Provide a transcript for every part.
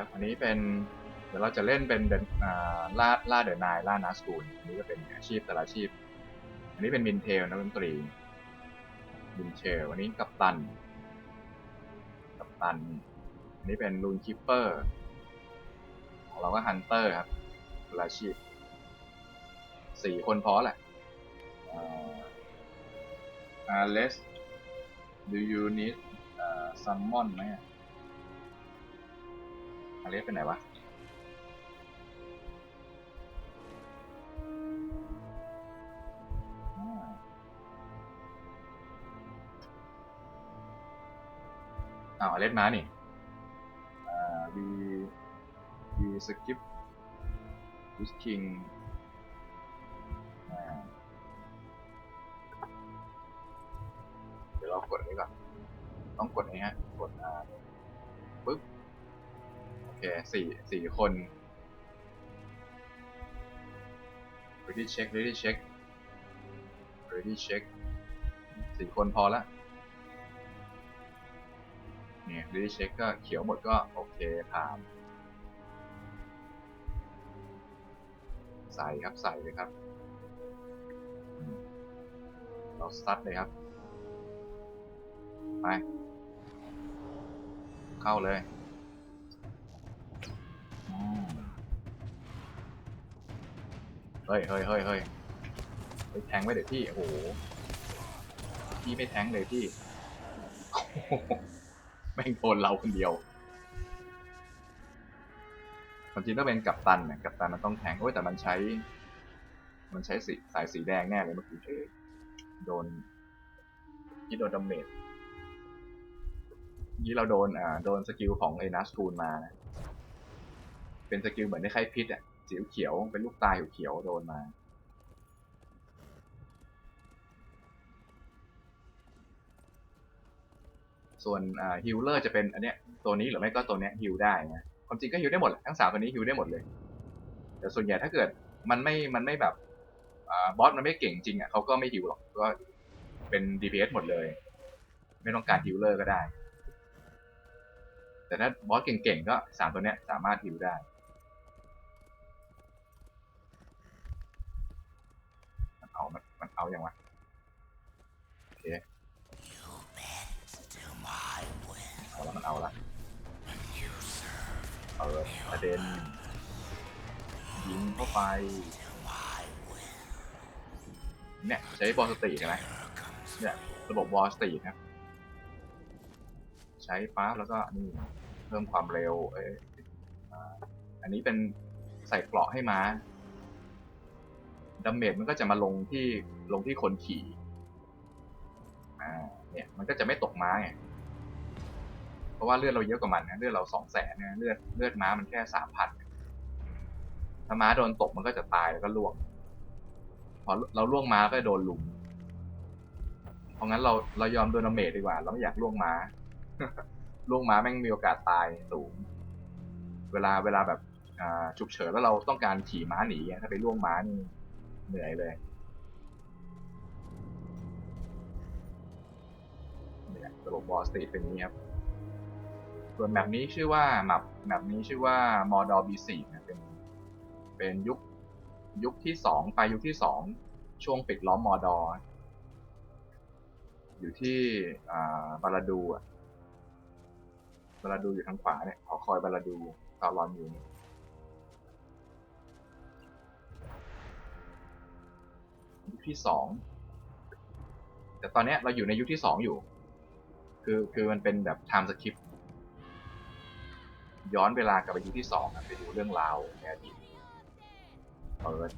ครับ อันนี้เป็นเดี๋ยวเราจะเล่นเป็นเดนล่าล่าเดอะนายล่านาสกูลอันนี้ก็เป็นอาชีพแต่ละอาชีพ อันนี้เป็นมินเทลนักดนตรีมินเทลอันนี้กัปตัน กัปตัน อันนี้เป็นลูนคิปเปอร์ของเราก็ฮันเตอร์ครับแต่ละอาชีพสี่คนพอแหละอ่า unless do you need uh, summon ไหมอะ เป็นไหนวะอ้าวเล็ดมานี่อ่า we we skip this king อ่าเดี๋ยวเรากดนี้ก่อน ต้องกดนี้ฮะ กดอ่าปึ๊บ เคสี่สี่คน ready check ready check ready check สี่คนพอละเนี่ย ready check ก็เขียวหมดก็โอเคผ่านใส่ครับใส่เลยครับ เราซัดเลยครับ ไป เข้าเลย เฮ้ยเฮ้ยเฮ้ยเฮ้ยไปแทงไว้เดี๋ยวพี่โอ้โหพี่ไม่แทงเลยพี่แม่งโดนเราคนเดียวความจริงต้องเป็นกัปตันนะกัปตันมันต้องแทงโอ้ยแต่มันใช้ มันใช้สีสายสีแดงแน่เลยเมื่อกี้โดนที่โดนดาเมจนี่เราโดนอ่าโดนสกิลของไอ้นัสกูลมานะเป็นสกิลเหมือนในไข่พิษอะ สีเขียวเป็นลูกตาเขียวโดนมา ส่วนฮิลเลอร์จะเป็นอันเนี้ยตัวนี้หรือไม่ก็ตัวเนี้ยฮิลได้นะความจริงก็ฮิลได้หมดทั้งสามตัวนี้ฮิลได้หมดเลย แต่ส่วนใหญ่ถ้าเกิดมันไม่มันไม่แบบอบอสมันไม่เก่งจริงอะเขาก็ไม่ฮิลหรอกก็เป็น DPS หมดเลย ไม่ต้องการฮิลเลอร์ก็ได้ แต่ถ้าบอสเก่งๆก็สามตัวเนี้ยสามารถฮิวได้ เอาอย่างวะโอเคเอาละมันเอาละเปิดประเด็นยิงเข้าไปเนี่ยใช้บอลสตรีทใช่ไหมเนี่ยระบบบอลสตรีทครับใช้ปั๊บแล้วก็นี่เพิ่มความเร็วเอ้ยอ่าอันนี้เป็นใส่เกราะให้ม้า ดาเมจมันก็จะมาลงที่ลงที่คนขี่อ่าเนี่ยมันก็จะไม่ตกม้าไงเพราะว่าเลือดเราเยอะกว่ามันนะเลือดเราสองแสนนะเลือดเลือดม้ามันแค่สามพันถ้าม้าโดนตกมันก็จะตายแล้วก็ล่วง พอเราล่วงม้าก็โดนลุมเพราะงั้นเราเรายอมโดนดาเมจดีกว่า เราไม่อยากล่วงม้าล่วงม้าแม่งมีโอกาสตายสูง เวลาเวลาแบบอ่าฉุกเฉินแล้วเราต้องการขี่ม้าหนีถ้าไปล่วงม้านี่ เหนื่อยเลยเนี่ยระบบอสตีเป็นนี้ครับส่วนแมปนี้ชื่อว่าแมปแมปนี้ชื่อว่ามอดอบีซีนะเป็นเป็นยุคยุคที่สองไปยุคที่สองช่วงปิดล้อมมอดออยู่ที่บาลาดูอะบาลาดูอยู่ทางขวาเนี่ยขอคอยบาลาดูตารอนอยู่นี่ ที่สองแต่ตอนนี้เราอยู่ในยุคที่สองอยู่ คือคือมันเป็นแบบ time skip ย้อนเวลากลับไปยุคที่สองไปดูเรื่องราวในอดีตเปิด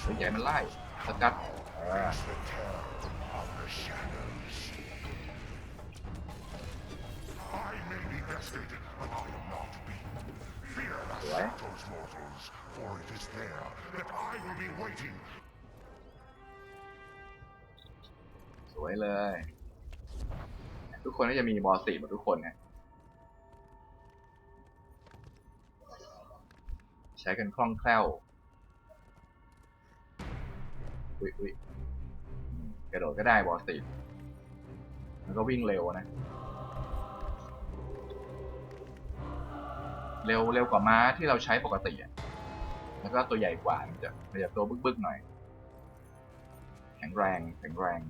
เฮ้ยใหญ่มันไล่สกัดเสวย those mortals, for it is there that I will be waiting สวยเลย ทุกคนก็จะมีบอสสี่หมดทุกคนไงใช้กันคล่องแคล่วอุ้ยอุ้ยกระโดดก็ได้บอสสี่มันก็วิ่งเร็วนะ เร็วเร็วกว่าม้าที่เราใช้ปกติอะแล้วก็ตัวใหญ่กว่ามันจะมันจะตัวบึกๆหน่อย แข็งแรงแข็งแรง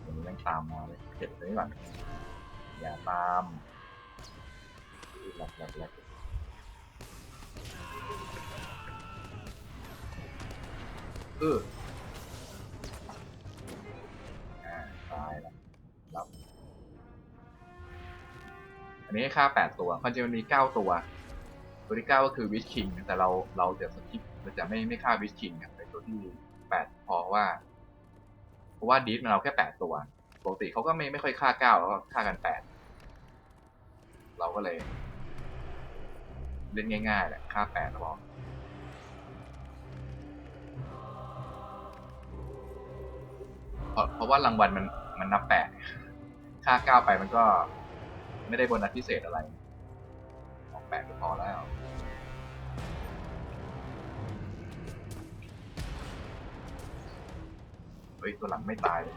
เดี๋ยวมันยังตามมาเลยเก็บตัวนี้ก่อนอย่าตามหลับหลับหลับเออ อันนี้ค่าแปดตัวความจริงมันมีเก้าตัว ตัวที่เก้าก็คือวิชคิงแต่เราเราจะสกิปเราจะไม่ไม่ฆ่าวิชคิงครับไปตัวที่แปดพอว่า เพราะว่าดีฟมันเราแค่แปดตัว ปกติเขาก็ไม่ไม่ค่อยฆ่าเก้าแล้วก็ฆ่ากันแปดเราก็เลย เล่นง่ายๆแหละฆ่าแปดพอเพราะเพราะว่ารางวัลมันมันนับแปดฆ่าเก้าไปมันก็ ไม่ได้โบนัสพิเศษอะไร ออกแปดก็พอแล้ว เฮ้ย ตัวหลังไม่ตายเลย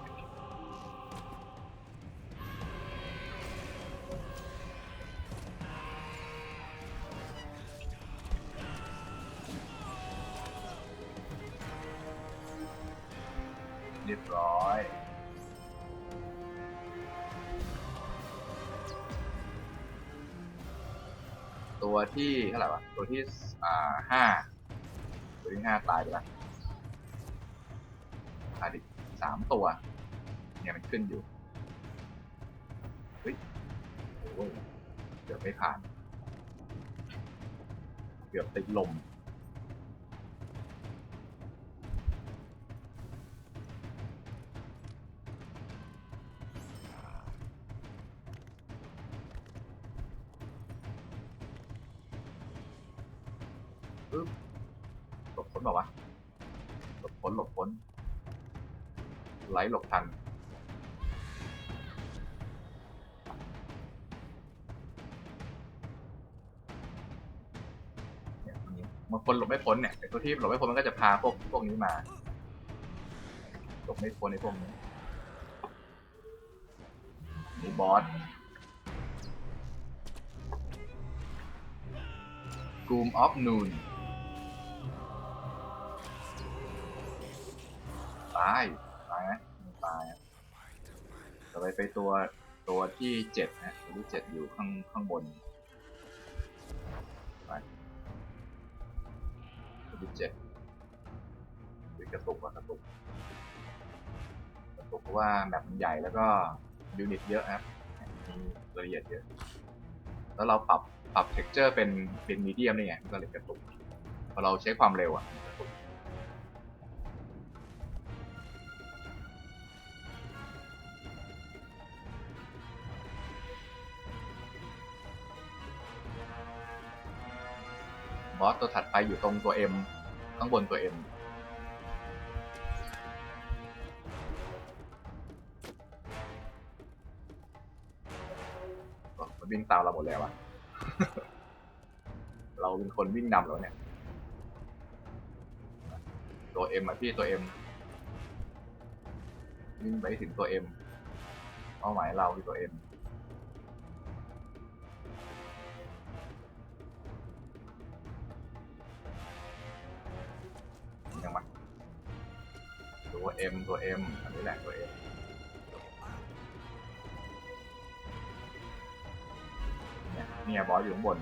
ตัวที่เท่าไหร่วะตัวที่อ่าห้าตัวที่ห้าตายไปแล้วขาดอีกสามตัว เนี่ยมันขึ้นอยู่เฮ้ยโอ้ยเกือบไม่ผ่าน เกือบติดลม ปึ๊บหลบพ้นเปล่าวะหลบพ้นหลบพ้นไหลหลบทันเนี่ยตรงนี้บางคนหลบไม่พ้นเนี่ยไอ้ตัวที่หลบไม่พ้นมันก็จะพาพวกพวกนี้มา หลบไม่พ้นในพวกนี้นี่บอส Gloom of Noon ตาย ตายไหมตายอะต่อไปไปตัวตัวที่เจ็ดนะตัวที่เจ็ดอยู่ข้างข้างบนไปตัวที่เจ็ดหรือกระตุกว่ากระตุกกระตุกเพราะว่าแบบมันใหญ่แล้วก็ยูนิตเยอะครับมีรายละเอียดเยอะ แล้วเราปรับปรับเท็กเจอร์เป็นเป็นมีเดียมนี่ไงก็เลยกระตุกพอเราใช้ความเร็วอะกระตุก บอสตัวถัดไปอยู่ตรงตัว M ข้างบนตัว M อ๋อมันวิ่งตามเราหมดแล้วอะเราเป็นคนวิ่งนำแล้วเนี่ย ตัวเอ็มอะพี่ตัวเอ็มวิ่งไปถึงตัวเอ็มเป้าหมายเราคือตัวเตัวเอ็มตัวเอ็มอันนี้แหละตัวเอ็มเนี่ยเนี่ยบอสอยู่ข้างบน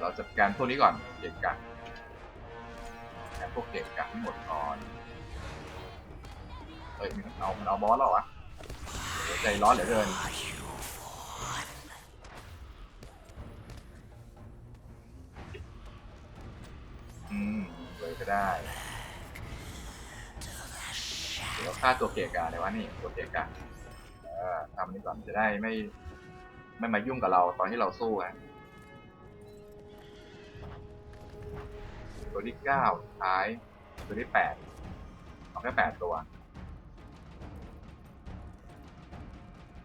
เราจัดการพวกนี้ก่อนเกะกะแอบพวกเกะกะทั้งหมดก่อนเฮ้ยมันเอามันเอาบอสแล้ววะใจร้อนเหลือเกินอืมเลยก็ได้ เดี๋ยวฆ่าตัวเกกะเลยวะนี่ตัวเกกะเออทำนี้ก่อนจะได้ไม่ไม่มายุ่งกับเราตอนที่เราสู้ฮะตัวที่เก้าท้าย ตัวที่แปดเอาแค่แปดตัว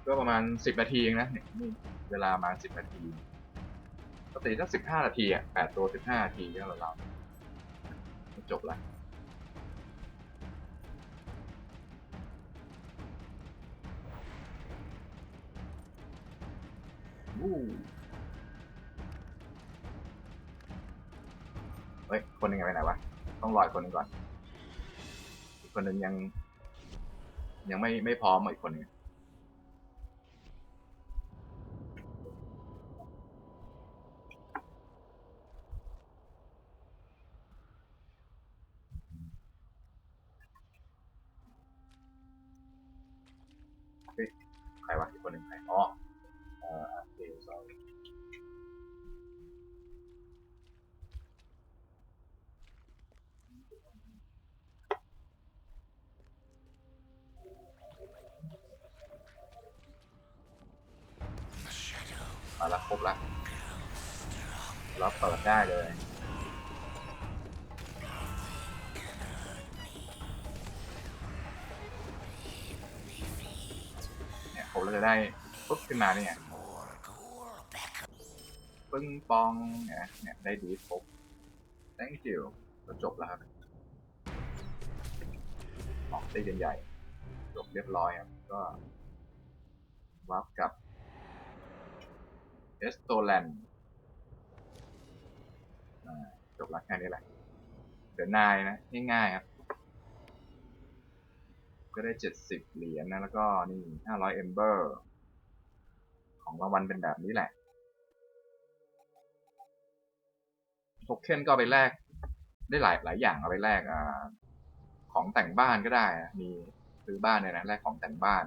ก็ประมาณสิบนาทีเองนะเนี่ยเวลามาสิบนาทีปกติถ้าสิบห้านาทีอะแปดตัวสิบห้านาทีก็เราๆจบละ อู้เฮ้ย คนหนึ่งไปไหนวะ ต้องรออีกคนหนึงก่อน อีกคนหนึ่งยัง ยังไม่ไม่พร้อมอีกคนหนึง บล้วเราเปิดได้เลยเนี่ยผมเราจะได้ปุ๊บขึ้นมาเนี่ยปึ้งปองเนี่ยเนี่ยได้ดีปุ๊บ thank you ก็จบแล้วครับออกได้ใหญ่ๆจบเรียบร้อยครับก็วับกับ เอสโตแลนด์จบละแค่นี้แหละเดี๋ยวนายนะ ง่ายๆครับ ก็ได้เจ็ดสิบเหรียญนะ แล้วก็นี่ห้าร้อยเอมเบอร์ ของรางวัลเป็นแบบนี้แหละโทเค็นก็ไปแลกได้หลายหลายอย่างเอาไปแลกอ่าของแต่งบ้านก็ได้อะมีซื้อบ้านเนี่ยนะแลกของแต่งบ้าน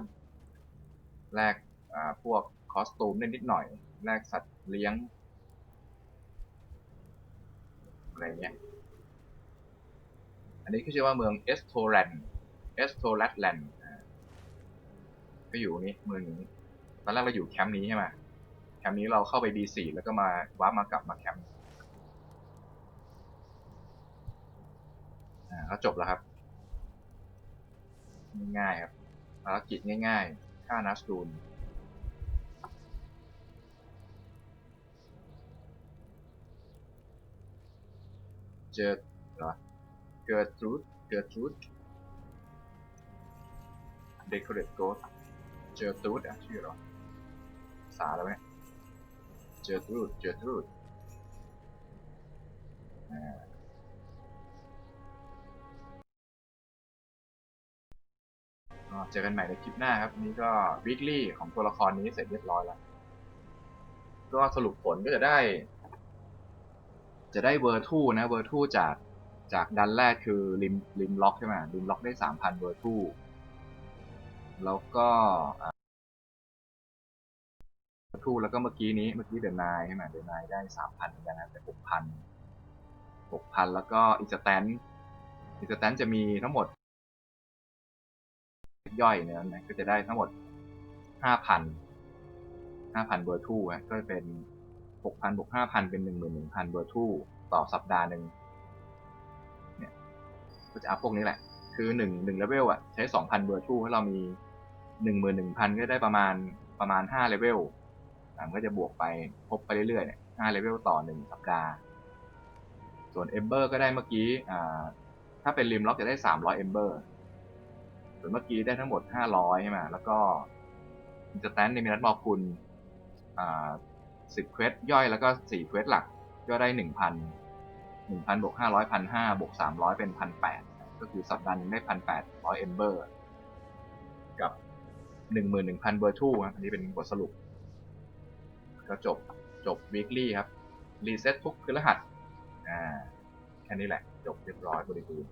แลกอ่าพวกคอสตูมได้นิดหน่อย แลกสัตว์เลี้ยง อะไรเงี้ย อันนี้คือชื่อว่าเมืองเอสโทแลนเอสโทแลตแลนด์ก็อยู่นี้เมืองนี้ตอนแรกเราอยู่แคมป์นี้ใช่ไหมแคมป์นี้เราเข้าไป B4 แล้วก็มาว้ามากลับมาแคมป์อ่าก็จบแล้วครับ ง่ายๆครับภารกิจง่ายๆฆ่านัสตูน เจอเหรอเกิดทรูดเกิดทรูดเดคอเรตโกดเจอทรูดอะชื่อเหรอภาแล้วไหมเจอทรูดเจอทรูดอ่าก็เจอกันใหม่ในคลิปหน้าครับ นี้ก็ weekly ของตัวละครนี้เสร็จเรียบร้อยแล้ว ก็สรุปผลก็จะได้ จะได้เวอร์ทูนะเวอร์ทูจากจากดันแรกคือริมริมล็อกใช่ไหมริมล็อกได้สามพันเวอร์ทูแล้วก็เวอร์ทูแล้วก็เมื่อกี้นี้เมื่อกี้เดนนายใช่ไหมเดนนายได้สามพันเหมือนกันนะแต่หกพันหกพันแล้วก็อิสแตนอิสแตนจะมีทั้งหมด ย่อยในนั้นะก็จะได้ทั้งหมดห้าพันห้าพันเวอร์ทูฮะก็เป็น หกพันบวกห้าพันเป็นหนึ่งหมื่นหนึ่งพันเบอร์ทูต่อสัปดาห์หนึ่งเนี่ยก็จะอัพพวกนี้แหละ คือหนึ่งหนึ่งเลเวลอะใช้สองพันเบอร์ทูให้เรามีหนึ่งหมื่นหนึ่งพันก็ได้ประมาณประมาณห้าเลเวลมันก็จะบวกไปครบไปเรื่อยๆเนี่ยห้าเลเวลต่อหนึ่งสัปดาห์ ส่วนเอมเบอร์ก็ได้เมื่อกี้อ่าถ้าเป็นริมล็อกจะได้สามร้อยเอมเบอร์ส่วนเมื่อกี้ได้ทั้งหมดห้าร้อยใช่ไหมแล้วก็อินสแตนต์ในมีนัดบอกคุณ สิบเควสย่อยแล้วก็สี่เควสหลักก็ได้หนึ่งพันหนึ่งพันบวกห้าร้อยพันห้าบวกสามร้อยเป็นพันแปดก็คือสัปดาห์นึงได้พันแปดร้อยเอมเบอร์ กับหนึ่งหมื่นหนึ่งพันเบอร์ทูอันนี้เป็นบทสรุป ก็จบจบ weekly ครับ รีเซ็ตทุกพฤหัสอ่าแค่นี้แหละ จบเรียบร้อยบริบูรณ์